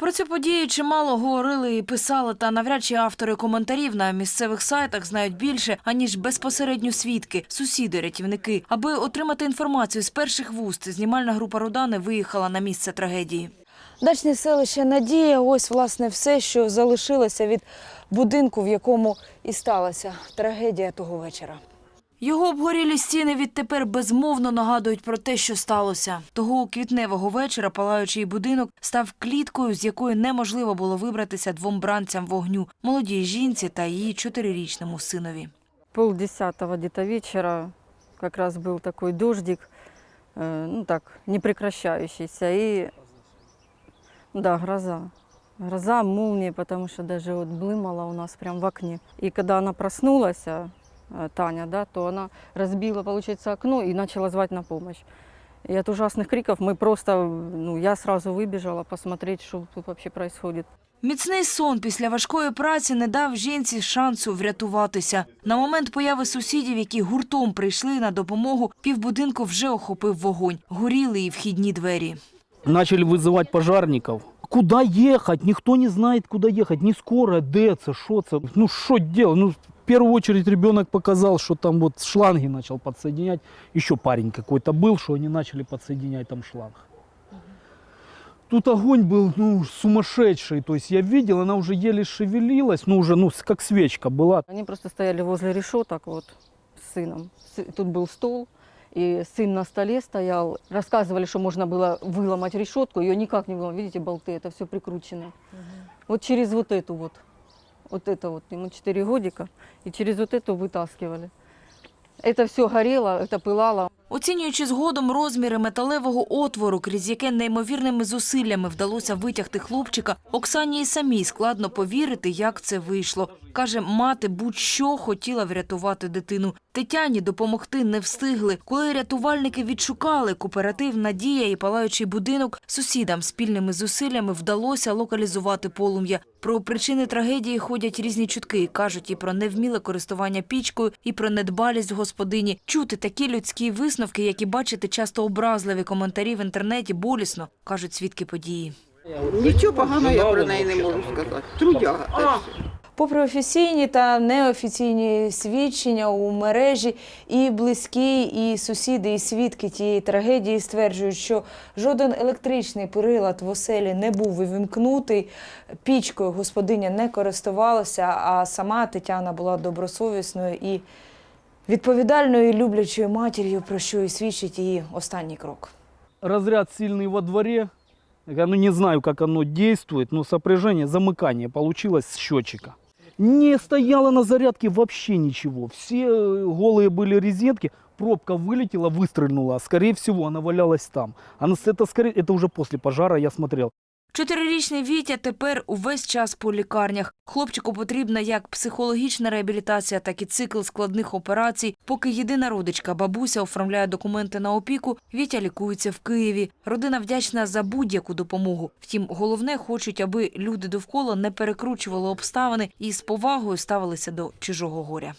Про цю подію чимало говорили і писали, та навряд чи автори коментарів на місцевих сайтах знають більше, аніж безпосередньо свідки, сусіди, рятівники. Аби отримати інформацію з перших вуст, знімальна група Рудани виїхала на місце трагедії. Дачне селище Надія ось власне все, що залишилося від будинку, в якому і сталася трагедія того вечора. Його обгорілі стіни відтепер безмовно нагадують про те, що сталося. Того квітневого вечора палаючий будинок став кліткою, з якої неможливо було вибратися двом бранцям вогню молодій жінці та її чотирирічному синові. Пол десятого где-то вечера как раз был такой дождик, э, ну так, не прекращающийся. И да, гроза. Гроза, молния, потому что даже вот блымала у нас прям в окне. И когда она проснулась, а, э, Таня, да, то она разбила, получается, окно и начала звать на помощь. И от ужасных криков мы просто, ну, я сразу выбежала посмотреть, что тут вообще происходит. Міцний сон після важкої праці не дав жінці шансу врятуватися. На момент появи сусідів, які гуртом прийшли на допомогу, півбудинку вже охопив вогонь. Горіли і вхідні двері. Начали вызывать пожарников. Куда ехать? Никто не знает, куда ехать. Ни скорая, ДЭЦ, что это. Ну, что делать? Ну, в первую очередь ребенок показал, что там вот шланги начал подсоединять. Еще парень какой-то был, что они начали подсоединять там шланг. Тут огонь был, ну, сумасшедший. То есть я видел, она уже еле шевелилась, ну, уже, ну, как свечка была. Они просто стояли возле решеток вот с сыном. Сы- Тут был стол, и сын на столе стоял. Рассказывали, что можно было выломать решетку, ее никак не выломать. Видите, болты, это все прикручено. Вот через вот эту вот, вот это вот, ему 4 годика, и через вот эту вытаскивали. Это все горело, это пылало. Оцінюючи згодом розміри металевого отвору, крізь яке неймовірними зусиллями вдалося витягти хлопчика, Оксані і самій складно повірити, як це вийшло. Каже, мати будь-що хотіла врятувати дитину. Тетяні допомогти не встигли. Коли рятувальники відшукали кооператив «Надія» і палаючий будинок, сусідам спільними зусиллями вдалося локалізувати полум'я. Про причини трагедії ходять різні чутки. Кажуть і про невміле користування пічкою, і про недбалість господині. Чути такі людські висновки, як і бачити часто образливі коментарі в інтернеті, болісно, кажуть свідки події. Нічого поганого я про неї не можу сказати. Трудяга. Попри офіційні та неофіційні свідчення у мережі, і близькі, і сусіди, і свідки тієї трагедії стверджують, що жоден електричний прилад в оселі не був вимкнутий, пічкою господиня не користувалася, а сама Тетяна була добросовісною і відповідальною і люблячою матір'ю, про що і свідчить її останній крок. разряд сильный во дворе. Я ну, не знаю, как оно действует, но сопряжение, замыкание получилось с счетчика. Не стояло на зарядке вообще ничего. Все э, голые были резетки. Пробка вылетела, выстрельнула. Скорее всего, она валялась там. Она, с- это, скорее, это уже после пожара я смотрел. Чотирирічний Вітя тепер увесь час по лікарнях. Хлопчику потрібна як психологічна реабілітація, так і цикл складних операцій. Поки єдина родичка бабуся оформляє документи на опіку, Вітя лікується в Києві. Родина вдячна за будь-яку допомогу. Втім, головне хочуть, аби люди довкола не перекручували обставини і з повагою ставилися до чужого горя.